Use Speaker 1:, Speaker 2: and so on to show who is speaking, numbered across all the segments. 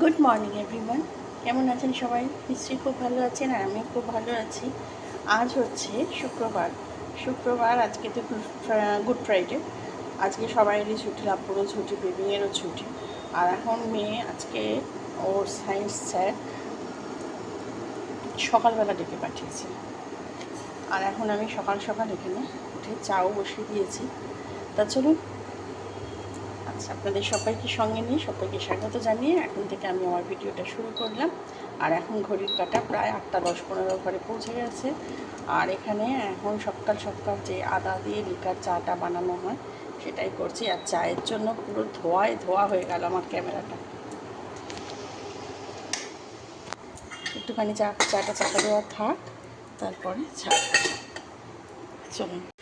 Speaker 1: Good morning everyone কেমন আছেন সবাই? নিশ্চয়ই খুব ভালো আছেন আর আমিও খুব ভালো আছি। আজ হচ্ছে শুক্রবার। শুক্রবার, আজকে তো গুড ফ্রাইডে আজকে সবাইয়েরই ছুটি লাভপুরও ছুটি বেবিংয়েরও ছুটি। আর এখন মেয়ে আজকে ওর সায়েন্স স্যার সকালবেলা ডেকে পাঠিয়েছে। আর এখন আমি সকাল সকাল এখানে উঠে চাও বসিয়ে দিয়েছি। তা চলুন আচ্ছা আপনাদের সবাইকে সঙ্গে নিয়ে সবাইকে স্বাগত জানিয়ে এখন থেকে আমি আমার ভিডিওটা শুরু করলাম। আর এখন ঘড়ির কাটা প্রায় আটটা দশ পনেরো ঘরে পৌঁছে গেছে। আর এখানে এখন সকাল সকাল যে আদা দিয়ে লিকার চাটা বানানো হয়, সেটাই করছি। আর চায়ের জন্য পুরো ধোয়ায় ধোয়া হয়ে গেল আমার ক্যামেরাটা। একটুখানি চা, চাটা চাপা দেওয়া থাক, তারপরে চা চলুন।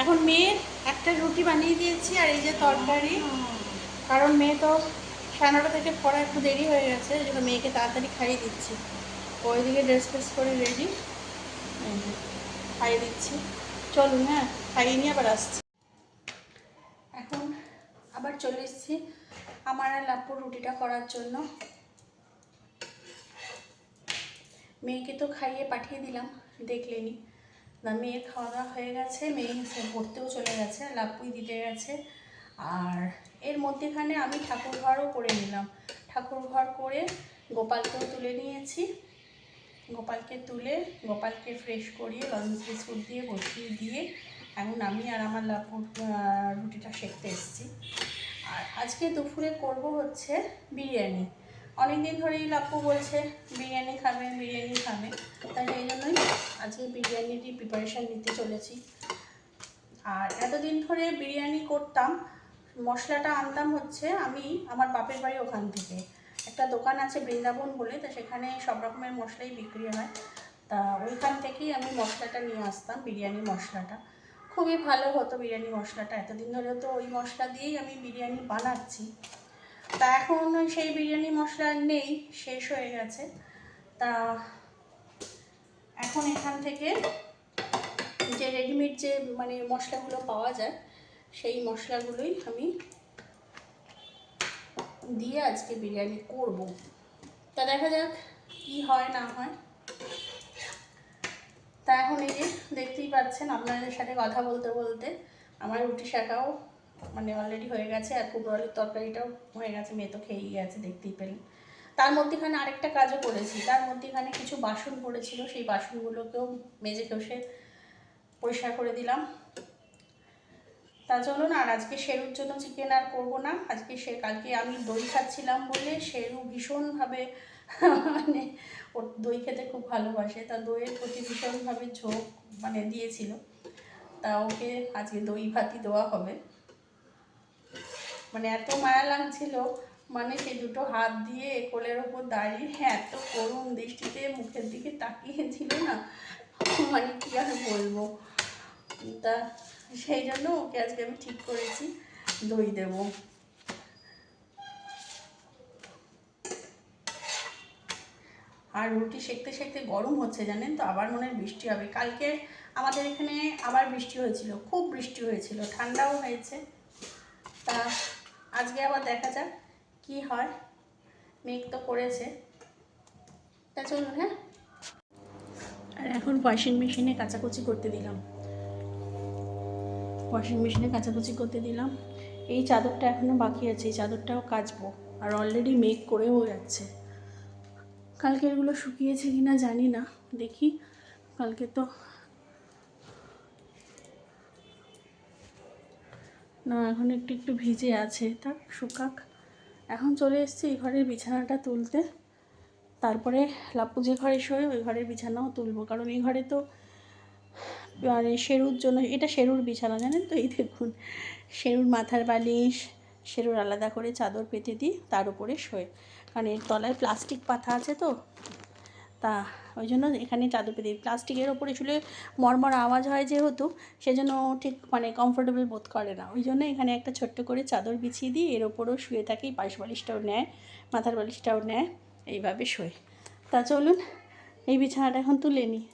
Speaker 1: এখন মেয়ের একটা রুটি বানিয়ে দিয়েছি আর এই যে তরকারি। কারণ মেয়ে তো সাড়ে নটা থেকে পড়া একটু দেরি হয়ে গেছে, এই জন্য মেয়েকে তাড়াতাড়ি খাইয়ে দিচ্ছি। ওইদিকে ড্রেস ফ্রেস করে রেডি খাইয়ে দিচ্ছি। চলুন হ্যাঁ খাইয়ে নিয়ে আবার আসছি। এখন আবার চলে এসেছি আমার আর লাপুর রুটিটা করার জন্য। মেয়েকে তো খাইয়ে পাঠিয়ে দিলাম, দেখলেনি। না, মেয়ের খাওয়া দাওয়া হয়ে গেছে, মেয়ে পড়তেও চলে গেছে লাপুই দিতে গেছে। আর এর মধ্যেখানে আমি ঠাকুর ঘরও করে নিলাম। ঠাকুর ঘর করে গোপালকেও তুলে নিয়েছি। গোপালকে তুলে গোপালকে ফ্রেশ করিয়ে লঞ্চ বিস্কুট দিয়ে, বসিয়ে দিয়ে এখন আমি আর আমার লাপুর রুটিটা সেঁকতে এসেছি। আর আজকে দুপুরে করব হচ্ছে বিরিয়ানি। অনেক দিন ধরেই লাপ্পু বলছে, বিরিয়ানি খাবে বিরিয়ানি খাবে। তাই এই জন্যই আজকে বিরিয়ানিরই প্রিপারেশান নিতে চলেছি। আর এতদিন ধরে বিরিয়ানি করতাম, মশলাটা আনতাম হচ্ছে আমি আমার বাপের বাড়ি ওখান থেকে। একটা দোকান আছে বৃন্দাবন বলে, তা সেখানে সব রকমের মশলাই বিক্রি হয়। তা ওইখান থেকেই আমি মশলাটা নিয়ে আসতাম, বিরিয়ানি মশলাটা। খুবই ভালো হতো বিরিয়ানি মশলাটা। এতদিন ধরে তো ওই মশলা দিয়েই আমি বিরিয়ানি বানাচ্ছি। তা এখন সেই বিরিয়ানি মশলা নেই, শেষ হয়ে গেছে। তা এখন এখান থেকে যে রেডিমেড যে মানে মশলাগুলো পাওয়া যায়, সেই মশলাগুলোই আমি দিয়ে আজকে বিরিয়ানি করব। তা দেখা যাক কি হয়, না হয়। তা এখন এই যে দেখতেই পাচ্ছেন, আপনাদের সাথে কথা বলতে বলতে আমার রুটি শাখাও মানে অলরেডি হয়ে গেছে আর কুমড়ো আলুর তরকারিটাও হয়ে গেছে, মেয়ে তো খেয়েই গেছে দেখতেই পেলেন। তার মধ্যেখানে আরেকটা কাজও করেছি, তার মধ্যেখানে কিছু বাসন পড়েছিল সেই বাসনগুলোকেও মেজে ঘষে পরিষ্কার করে দিলাম। তা চলুন, আর আজকে শেরুর জন্য চিকেন আর করব না, আজকে সে, কালকে আমি দই খাচ্ছিলাম বলে শেরু ভীষণভাবে মানে ওর দই খেতে খুব ভালোবাসে, তা দইয়ের প্রতি ভীষণভাবে ঝোঁক মানে দিয়েছিল। তা ওকে আজকে দই ভাতই দেওয়া হবে। মানে এত মায়া লাগছিল মানে সে দুটো হাত দিয়ে কোলের ওপর দাঁড়িয়ে হ্যাঁ এত করুণ দৃষ্টিতে মুখের দিকে তাকিয়েছিল না? মানে কি আর বলব? তা সেই জন্য ওকে আজকে আমি ঠিক করেছি, দই দেব। আর রুটি সেকতে সেকতে গরম হচ্ছে জানেন তো, আবার মনে বৃষ্টি হবে। কালকে আমাদের এখানে আবার বৃষ্টি হয়েছিল, খুব বৃষ্টি হয়েছিল, ঠান্ডাও হয়েছে। তা আজকে আবার দেখা যাক কি হয়। মেঘ তো করেছে। তা চলুন হ্যাঁ? আর এখন ওয়াশিং মেশিনে কাচাকুচি করতে দিলাম। ওয়াশিং মেশিনে কাচাকুচি করতে দিলাম। এই চাদরটা এখনও বাকি আছে, এই চাদরটাও কাচবো। আর অলরেডি মেঘ করেও যাচ্ছে। কালকে এগুলো শুকিয়েছে কি না জানি না, দেখি। কালকে তো না, এখন একটু একটু ভিজে আছে। থাক, শুকাক। এখন চলে এসেছি এই ঘরের বিছানাটা তুলতে। তারপরে লাপ্পু যে ঘরে শোয়, ওই ঘরের বিছানাও তুলবো। কারণ এই ঘরে তো মানে শেরুর জন্য, এটা শেরুর বিছানা, জানেন তো? এই দেখুন শেরুর মাথার বালিশ শেরুর আলাদা করে চাদর পেতে দিই, তার উপরে শোয়। কারণ এর তলায় প্লাস্টিক পাতা আছে তো? তা ওই জন্য এখানে চাদর পেতে প্লাস্টিকের ওপরে শুলে মরমর আওয়াজ হয় যেহেতু, সেজন্য ঠিক মানে কমফোর্টেবল বোধ করে না। ওই জন্য এখানে একটা ছোট্ট করে চাদর বিছিয়ে দিই, এর ওপরও শুয়ে থাকি পাশ বালিশটাও নেয়, মাথার বালিশটাও নেয়, এইভাবে শোয়। তা চলুন, এই বিছানাটা এখন তুলে নিই।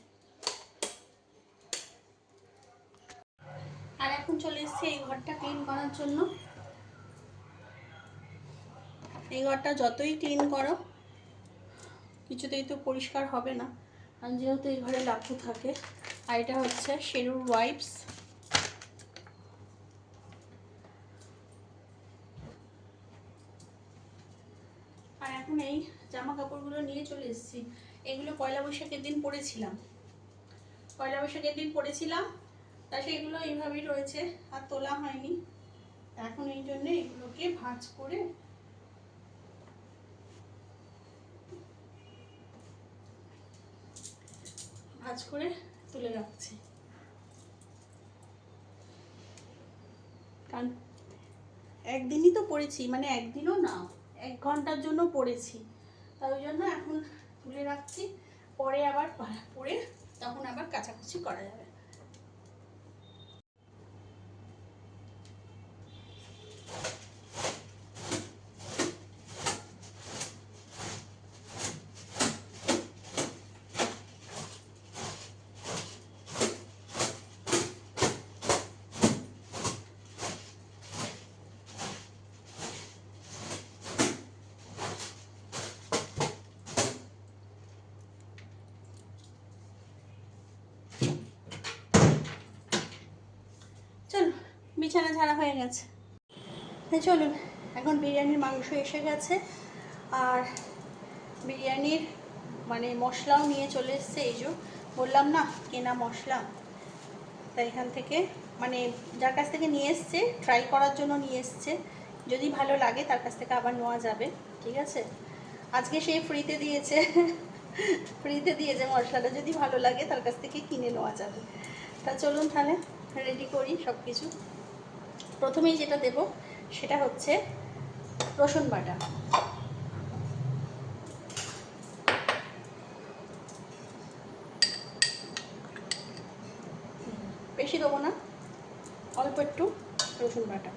Speaker 1: আর এখন চলে এসেছি এই ঘরটা ক্লিন করার জন্য। এই ঘরটা যতই ক্লিন করো কিছুতেই তো পরিষ্কার হবে না। যেহেতু এই ঘরে লাপু থাকে, আর এটা হচ্ছে শেরুর ওয়াইপস আর এখন এই জামা কাপড়গুলো নিয়ে চলে এসেছি। এগুলো পয়লা বৈশাখের দিন পরেছিলাম। পয়লা বৈশাখের দিন পরেছিলাম, তা সেগুলো এইভাবেই রয়েছে, আর তোলা হয়নি। এখন এই জন্য এগুলোকে ভাঁজ করে ভাঁজ করে তুলে রাখছি। কারণ একদিনই তো পড়েছি মানে একদিনও না, এক ঘণ্টার জন্য পড়েছি। তাই ওই জন্য এখন তুলে রাখছি, পরে আবার পরে তখন আবার কাচাকুচি করা যাবে চলো বিছানা ঝাড়া হয়ে গেছে। চলুন, এখন বিরিয়ানির মাংস এসে গেছে। আর বিরিয়ানির মানে মশলাও নিয়ে চলে এসছে, এই যে বললাম না, কেনা মশলা। তাই এখান থেকে মানে যার কাছ থেকে নিয়ে এসছে ট্রাই করার জন্য নিয়ে এসছে। যদি ভালো লাগে, তার কাছ থেকে আবার নেওয়া যাবে, ঠিক আছে? আজকে সে ফ্রিতে দিয়েছে ফ্রিতে দিয়েছে মশলাটা, যদি ভালো লাগে, তার কাছ থেকে কিনে নেওয়া যাবে। তা চলুন তাহলে রেডি করি সব কিছু প্রথমেই যেটা দেব সেটা হচ্ছে রসুন বাটা বেশি দেবো না অল্প একটু রসুন বাটা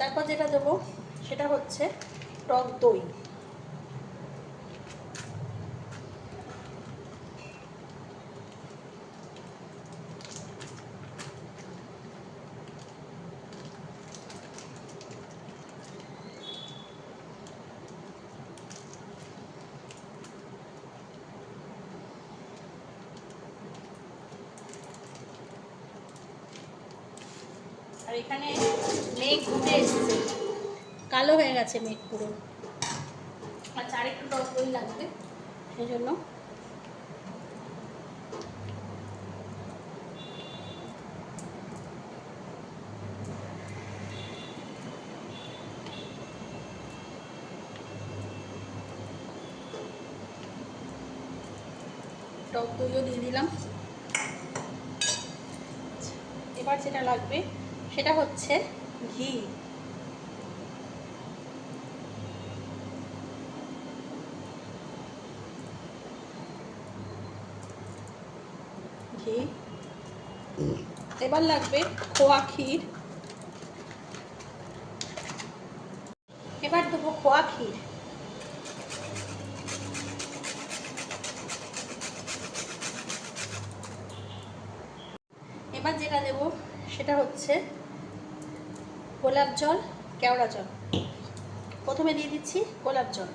Speaker 1: তারপর যেটা দেবো সেটা হচ্ছে টক দই আর এখানে মেঘ উঠে এসেছে। কালো হয়ে গেছে মেঘ পুরো। আচ্ছা আরেকটু টক দই লাগবে। সেই জন্য। টক দইও দিয়ে দিলাম। এবার যেটা লাগবে সেটা হচ্ছে ঘি। ঘি। এবার লাগবে খোয়া ক্ষীর। এবার দেবো খোয়া ক্ষীর। এবার যেটা দেব সেটা হচ্ছে গোলাপ জল, কেওড়া জল। প্রথমে দিয়ে দিচ্ছি গোলাপ জল।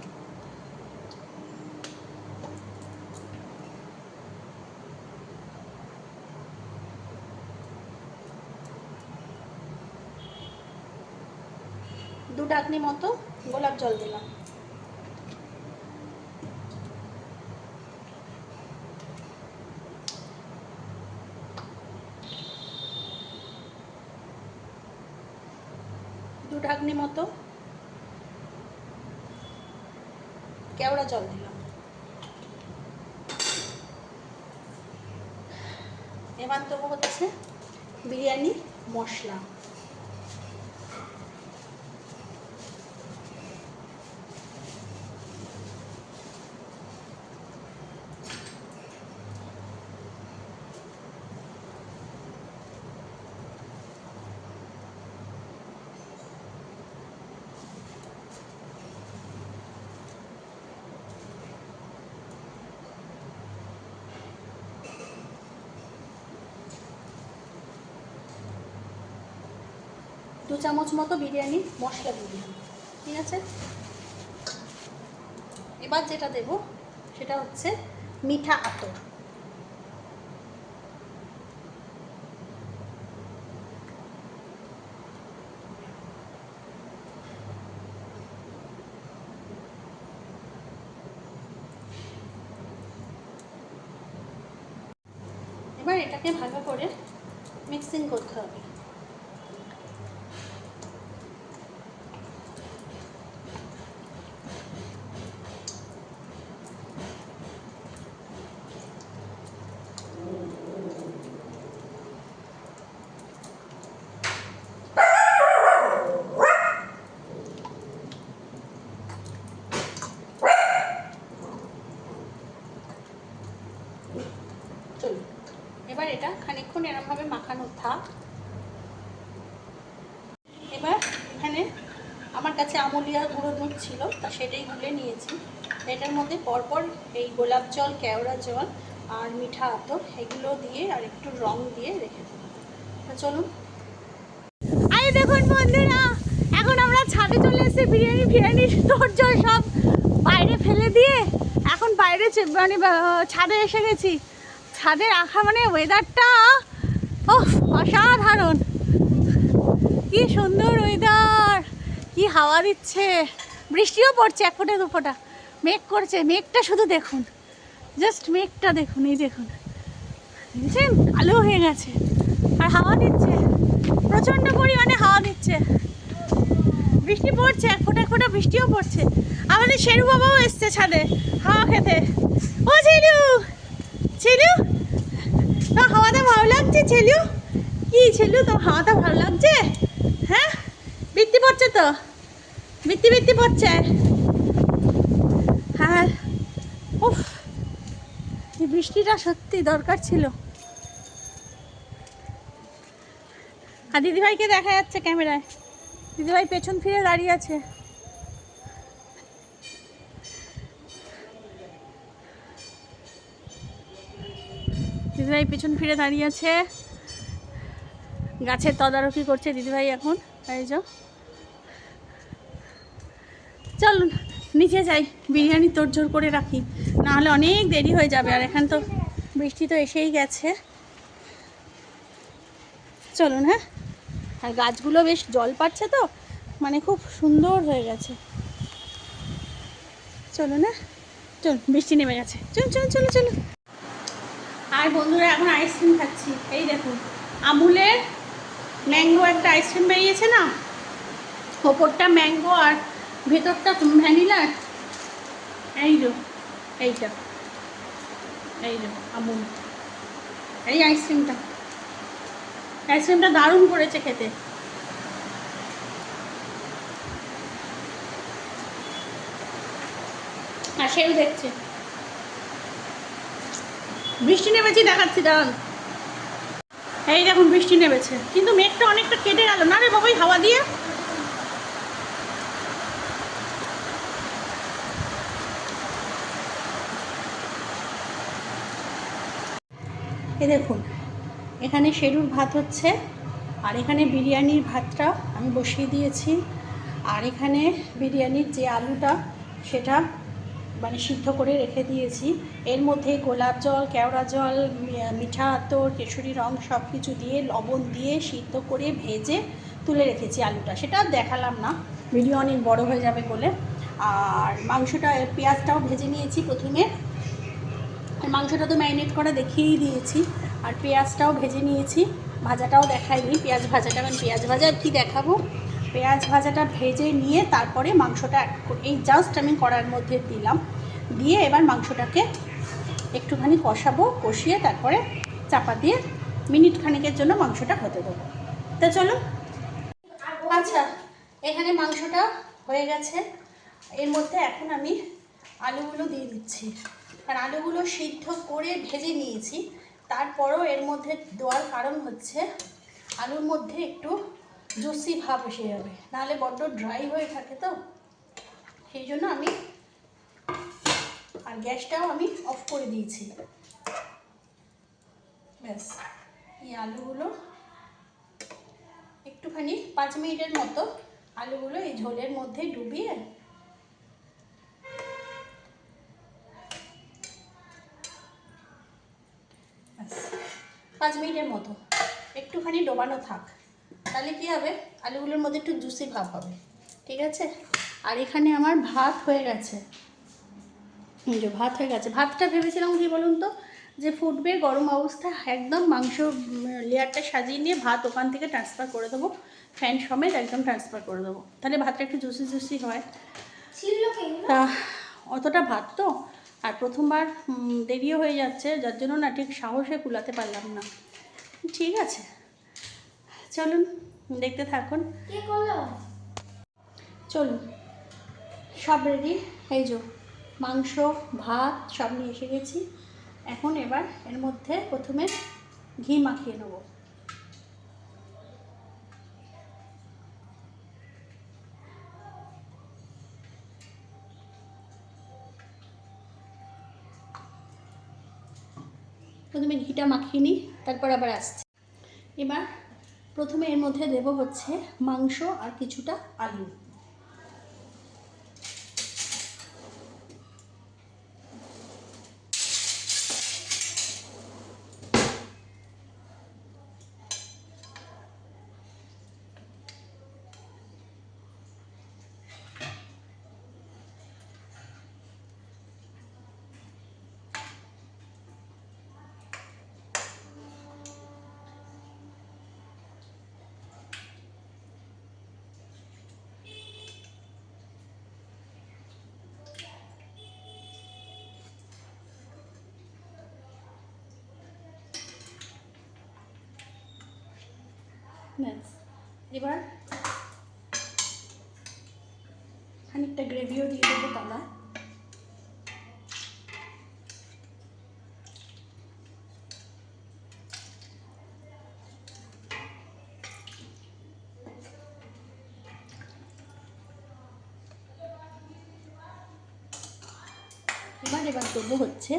Speaker 1: দু ডাকনি মতো গোলাপ জল দিলাম। দু ঢাকনি মতো। কেওড়া জল দিলাম। এবার দেবো হচ্ছে বিরিয়ানি মশলা। দু চামচ মতো বিরিয়ানি, মশলা দিয়ে দিলাম ঠিক আছে? এবার যেটা দেব, সেটা হচ্ছে মিঠা আতর এবার এটাকে ভালো করে মিক্সিং করতে হবে চলুন এবার এটা খানিকক্ষণ এরমভাবে মাখানো এবার এখানে আমার কাছে আমুলিয়া গুঁড়ো দুধ ছিল, তা সেটাই গুলে নিয়েছি। এটার মধ্যে পরপর এই গোলাপ জল, কেওড়া জল আর মিঠা আতর এগুলো দিয়ে আর একটু রং দিয়ে রেখে দেবো। তা চলুন।
Speaker 2: আরে দেখুন বন্ধুরা, এখন আমরা ছাদে চলে এসেছি, বিরিয়ানি ফিরিয়ানি তোর্য সব বাইরে ফেলে দিয়ে এখন বাইরে মানে ছাদে এসে গেছি। ছাদে রাখা মানে ওয়েদারটা অসাধারণ। কি সুন্দর ওয়েদার কি হাওয়া দিচ্ছে। বৃষ্টিও পড়ছে এক ফোঁটা, দু ফোঁটা। মেঘ করছে, মেঘটা শুধু দেখুন। জাস্ট মেঘটা দেখুন, এই দেখুন। দেখছেন কালো হয়ে গেছে, আর হাওয়া দিচ্ছে। প্রচণ্ড পরিমাণে হাওয়া দিচ্ছে। বৃষ্টি পড়ছে, এক ফোঁটা এক ফোঁটা বৃষ্টিও পড়ছে। আমাদের শেরু বাবাও এসছে ছাদে, হাওয়া খেতে। ও ছেলু ছেলু। তো হাওয়াটা ভালো লাগছে, ছেলু? কি ছেলু তো হাওয়াটা ভালো লাগছে? হ্যাঁ? বৃত্তি পড়ছে তো? বৃত্তি বৃত্তি পড়ছে? হ্যাঁ। উফ, এই বৃষ্টিটা সত্যি দরকার ছিল। আর দিদিভাইকে দেখা যাচ্ছে ক্যামেরায়। দিদিভাই পেছন ফিরে দাঁড়িয়ে আছে। দিদিভাই পেছন ফিরে দাঁড়িয়ে আছে। গাছের তদারকি করছে দিদিভাই এখন। এই যে। চলুন নিচে যাই, বিরিয়ানি তোড়জোড় করে রাখি। না হলে অনেক দেরি হয়ে যাবে, আর এখান তো বৃষ্টি তো এসেই গেছে। চলুন হ্যাঁ? আর গাছগুলো বেশ জল পাচ্ছে তো মানে খুব সুন্দর হয়ে গেছে। চলো না চল বৃষ্টি নেমে গেছে। চল চল চলো চলো আর বন্ধুরা, এখন আইসক্রিম খাচ্ছি। এই দেখুন, আমুলের ম্যাঙ্গো একটা আইসক্রিম বেরিয়েছে না? ওপরটা ম্যাঙ্গো আর ভেতরটা ভ্যানিলার এই যো, এইটা, এই যো, আমুল। এই আইসক্রিমটা আইসক্রিমটা দারুণ করেছে খেতে। আর সেও দেখছে। বৃষ্টি নেমেছি, দেখাচ্ছি, দাঁড়ান। এই দেখুন বৃষ্টি নেমেছে। কিন্তু মেঘটা অনেকটা কেটে গেল। না রে বাবাই, হাওয়া দিয়ে?
Speaker 1: এই দেখুন, এখানে শেরুর ভাত হচ্ছে, আর এখানে বিরিয়ানির ভাতটা আমি বসিয়ে দিয়েছি। আর এখানে বিরিয়ানির যে আলুটা, সেটা মানে সিদ্ধ করে রেখে দিয়েছি। এর মধ্যে গোলাপ জল, কেওড়া জল মিঠা আতর, কেশরি রং সব কিছু দিয়ে লবণ দিয়ে সিদ্ধ করে ভেজে তুলে রেখেছি আলুটা। সেটা দেখালাম না। ভিডিও অনেক বড় হয়ে যাবে বলে। আর মাংসটা পেঁয়াজটাও ভেজে নিয়েছি প্রথমে। মাংসটা তো ম্যারিনেট করা দেখিয়েই দিয়েছি। আর পেঁয়াজটাও ভেজে নিয়েছি। ভাজাটাও দেখাইনি। পেঁয়াজ ভাজাটা, কারণ পেঁয়াজ ভাজা কি দেখাবো? পেঁয়াজ ভাজাটা ভেজে নিয়ে তারপরে মাংসটা এই জাস্ট আমি কড়ার মধ্যে দিলাম। দিয়ে এবার মাংসটাকে একটুখানি কষাবো, কষিয়ে তারপরে চাপা দিয়ে মিনিট খানিকের জন্য মাংসটা হতে দেবো। তা চলো। আচ্ছা এখানে মাংসটা হয়ে গেছে। এর মধ্যে এখন আমি আলুগুলো দিয়ে দিচ্ছি। আর আলুগুলো সিদ্ধ করে ভেজে নিয়েছি। তারপরও এর মধ্যে দেওয়ার কারণ হচ্ছে, আলুর মধ্যে একটু জুসি ভাব এসে যাবে। নাহলে বড্ড ড্রাই হয়ে থাকে তো। সেই জন্য আমি আর গ্যাসটাও আমি অফ করে দিয়েছি। ব্যাস, এই আলুগুলো একটুখানি পাঁচ মিনিটের মতো আলুগুলো এই ঝোলের মধ্যে ডুবিয়ে পাঁচ মিনিটের মতো। একটুখানি ডোবানো থাক। তাহলে কি হবে? আলুগুলোর মধ্যে একটু জুসি ভাব হবে। ঠিক আছে? আর এখানে আমার ভাত হয়ে গেছে। যে ভাত হয়ে গেছে। ভাতটা ভেবেছিলাম কি বলুন তো? যে ফুটবে গরম অবস্থায় একদম মাংস লেয়ারটা সাজিয়ে নিয়ে ভাত ওখান থেকে ট্রান্সফার করে দেবো। ফ্যান সমেত একদম ট্রান্সফার করে দেবো। তাহলে ভাতটা একটু জুসি জুসি হয়। তা অতটা ভাত তো? আর প্রথমবার দেরিও হয়ে যাচ্ছে। যার জন্য না ঠিক সাহসে কুলাতে পারলাম না। ঠিক আছে। চলুন দেখতে থাকুন। চলুন। সব রেডি এই যে মাংস ভাত সব নিয়ে এসে গেছি। এখন এবার এর মধ্যে প্রথমে ঘি মাখিয়ে নেব। প্রথমে ঘিটা মাখিয়ে নিই তারপর আবার আসছি। এবার প্রথমে এর মধ্যে দেব হচ্ছে মাংস আর কিছুটা আলু। ব্যাস। এবার খানিকটা গ্রেভিও দিয়ে দেবো তলা। এবার এবার দেবো হচ্ছে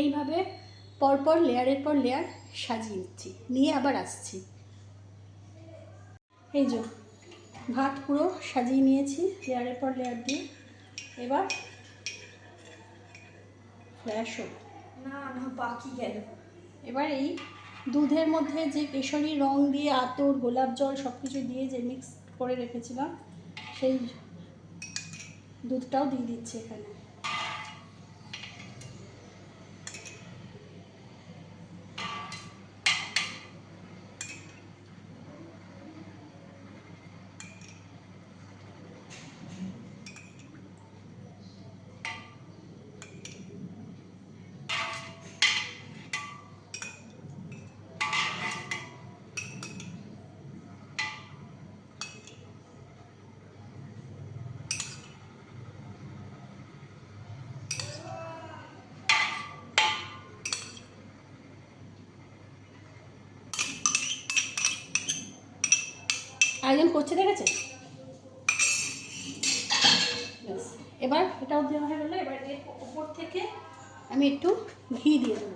Speaker 1: এইভাবে পরপর লেয়ারের পর লেয়ার সাজিয়ে নিচ্ছি। নিয়ে আবার আসছি। এই যে ভাত পুরো সাজিয়ে নিয়েছি লেয়ারের পর লেয়ার দিয়ে। এবার ফ্ল্যাশ
Speaker 2: না না বাকি গেল।
Speaker 1: এবার এই দুধের মধ্যে যে কেশরি রং দিয়ে আতর গোলাপ জল সব কিছু দিয়ে যে মিক্স করে রেখেছিলাম সেই দুধটাও দিয়ে দিচ্ছি এখানে। করছে দেখেছে এবার এটাও দেওয়া হয়ে গেলো, এবার এর উপর থেকে আমি একটু ঘি দিয়ে দেবো।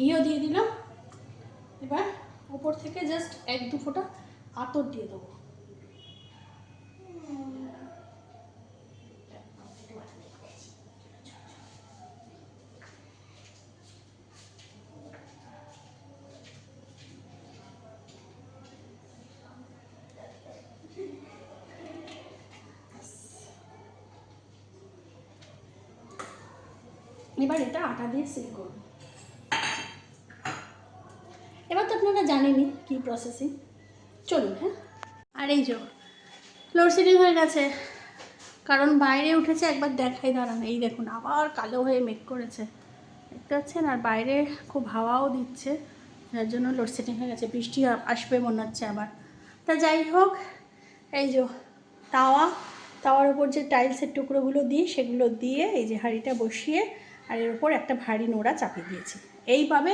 Speaker 1: ঘিও দিয়ে দিলাম। এবার ওপর থেকে জাস্ট এক দু ফোঁটা আতর দিয়ে দেবো। এবার এটা আটা দিয়ে সিল করব। জানেনই কী প্রসেসিং চলুন হ্যাঁ? আর এই যে লোডশেডিং হয়ে গেছে। কারণ বাইরে উঠেছে, একবার দেখাই, দাঁড়ান। এই দেখুন, আবার কালো হয়ে মেঘ করেছে। দেখতে পাচ্ছেন? আর বাইরে খুব হাওয়াও দিচ্ছে। যার জন্য লোডশেডিং হয়ে গেছে। বৃষ্টি আসবে মনে হচ্ছে আবার। তা যাই হোক, এই যে তাওয়া, তাওয়ার উপর যে টাইলসের টুকরোগুলো দিই, সেগুলো দিয়ে এই যে হাঁড়িটা বসিয়ে, আর এর উপর একটা ভারী নোড়া চাপিয়ে দিয়েছি। এইভাবে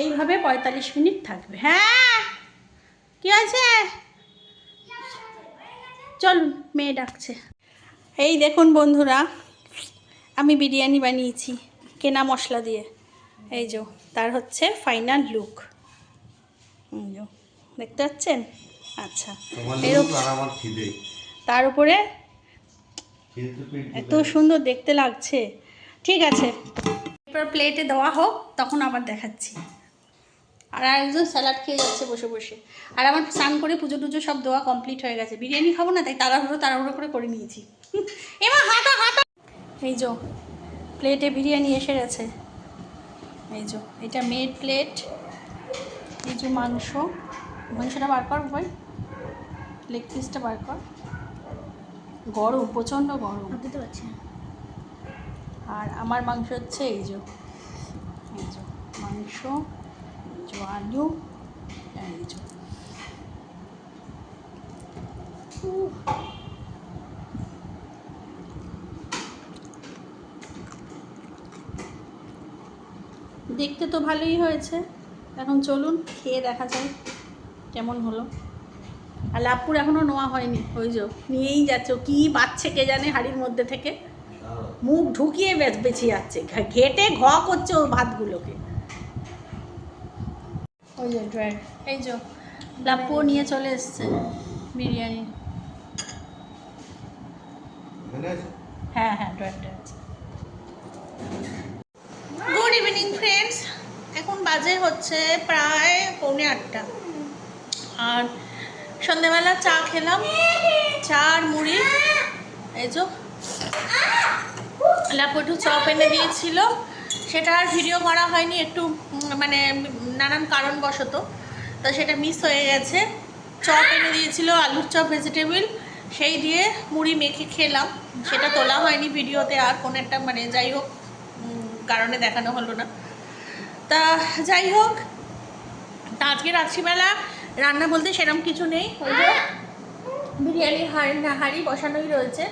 Speaker 1: এইভাবে পঁয়তাল্লিশ মিনিট থাকবে। হ্যাঁ কি আছে চলুন মেয়ে ডাকছে। এই দেখুন বন্ধুরা আমি বিরিয়ানি বানিয়েছি কেনা মশলা দিয়ে। এই যে তার হচ্ছে ফাইনাল লুক দেখতে পাচ্ছেন? আচ্ছা তার উপরে এত সুন্দর দেখতে লাগছে। ঠিক আছে এরপর প্লেটে দেওয়া হোক তখন আবার দেখাচ্ছি। আর একজন স্যালাড খেয়ে যাচ্ছে বসে বসে। আর আমার স্নান করে পুজো টুজো সব দেওয়া কমপ্লিট হয়ে গেছে। বিরিয়ানি খাব না তাই তাড়াহুড়ো তাড়াহুড়ো করে করে নিয়েছি। এবার হাঁটা হাঁটা। এই যো প্লেটে বিরিয়ানি এসে গেছে। এই যো এটা মেড প্লেট এই যে মাংস। মাংসটা বার কর ভাই। লেগ পিসটা বার কর। গরম প্রচণ্ড গরম।
Speaker 2: বুঝতে পারছি
Speaker 1: আর আমার মাংস হচ্ছে এই যে। এই যে মাংস। যে আলু। দেখতে তো ভালোই হয়েছে। এখন চলুন, খেয়ে দেখা যায় কেমন হলো। আর লাভপুর এখনও নোয়া হয়নি, ওই যে নিয়েই যাচ্ছে। কী পাচ্ছে কে জানে হাড়ির মধ্যে থেকে। মুখ ঢুকিয়ে বেচ যাচ্ছে। ঘেটে ঘ করছে ও ভাতগুলোকে। ওই যে ড্রয়ার এই যে লাপ্পু নিয়ে চলে এসছে বিরিয়ানি। হ্যাঁ হ্যাঁ ড্রয়ারটা আছে। গুড ইভিনিং ফ্রেন্ডস এখন বাজে হচ্ছে প্রায় পৌনে আটটা। আর সন্ধ্যেবেলা চা খেলাম। চা আর মুড়ি। এই যে লাপটু চপ এনে দিয়েছিল। সেটা আর ভিডিও করা হয়নি একটু মানে নানান কারণবশত, তো সেটা মিস হয়ে গেছে। চপ এনে দিয়েছিল, আলুর চপ ভেজিটেবিল সেই দিয়ে মুড়ি মেখে খেলাম। সেটা তোলা হয়নি ভিডিওতে, আর কোনো একটা মানে যাই হোক কারণে দেখানো হলো না। তা যাই হোক তা আজকে রাত্রিবেলা রান্না বলতে সেরকম কিছু নেই। ওই যে বিরিয়ানির হাঁড়ি হাঁড়ি বসানোই রয়েছে।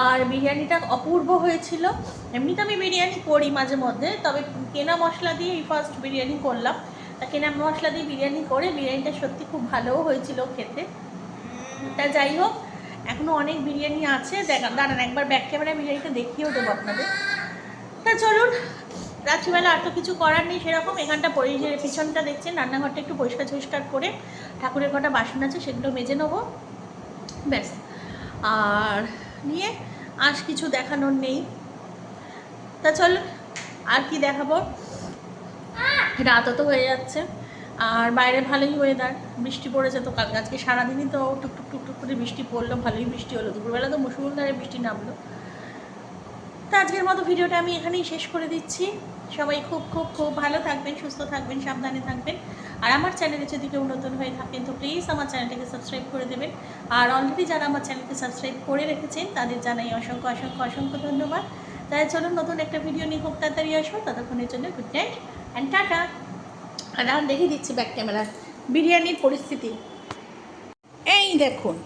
Speaker 1: আর বিরিয়ানিটা অপূর্ব হয়েছিল। এমনিতে আমি বিরিয়ানি করি মাঝে মধ্যে, তবে কেনা মশলা দিয়ে এই ফার্স্ট বিরিয়ানি করলাম। তা কেনা মশলা দিয়ে বিরিয়ানি করে বিরিয়ানিটা সত্যি খুব ভালোও হয়েছিল খেতে। তা যাই হোক এখনও অনেক বিরিয়ানি আছে। দেখা, দাঁড়ান একবার ব্যাক ক্যামেরায় বিরিয়ানিটা দেখিয়েও দেবো আপনাদের। তা চলুন, রাত্রিবেলা আর তো কিছু করার নেই সেরকম। এখানটা পরিষ্কার পিছনটা দেখছেন, রান্নাঘরটা একটু পরিষ্কার পরিষ্কার করে ঠাকুরের কটা বাসন আছে সেগুলো মেজে নেব। ব্যাস, আর নিয়ে আর কিছু দেখানোর নেই। তা চলো, আর কি দেখাবো? রাতও তো হয়ে যাচ্ছে। আর বাইরে ভালোই ওয়েদার বৃষ্টি পড়েছে তো কালকে আজকে সারাদিনই তো টুকটুক টুকটুক করে বৃষ্টি পড়ল, ভালোই বৃষ্টি হলো। দুপুরবেলা তো মুসুরধারে বৃষ্টি নামলো। তো আজকের মতো ভিডিওটা আমি এখানেই শেষ করে দিচ্ছি। সবাই খুব খুব খুব ভালো থাকবেন, সুস্থ থাকবেন, সাবধানে থাকবেন। আর আমার চ্যানেলে যদি কেউ নতুন হয়ে থাকেন, তো প্লিজ আমার চ্যানেলটাকে সাবস্ক্রাইব করে দেবেন। আর অলরেডি যারা আমার চ্যানেলকে সাবস্ক্রাইব করে রেখেছেন, তাদের জানাই অসংখ্য অসংখ্য অসংখ্য ধন্যবাদ। তাই চলুন নতুন একটা ভিডিও নিয়ে খুব তাড়াতাড়ি আসব। ততক্ষণের জন্য গুড নাইট অ্যান্ড টাটা আর দেখিয়ে দিচ্ছি ব্যাক ক্যামেরা বিরিয়ানির পরিস্থিতি। এই দেখুন।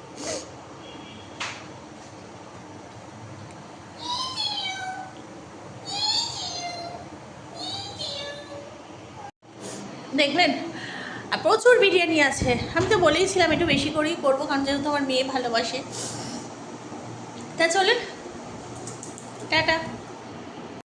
Speaker 1: দেখলেন? প্রচুর বিরিয়ানি আছে। আমি তো বলেইছিলাম একটু বেশি করেই করব, কারণ যেহেতু আমার মেয়ে ভালোবাসে। তা চলুন। টাটা।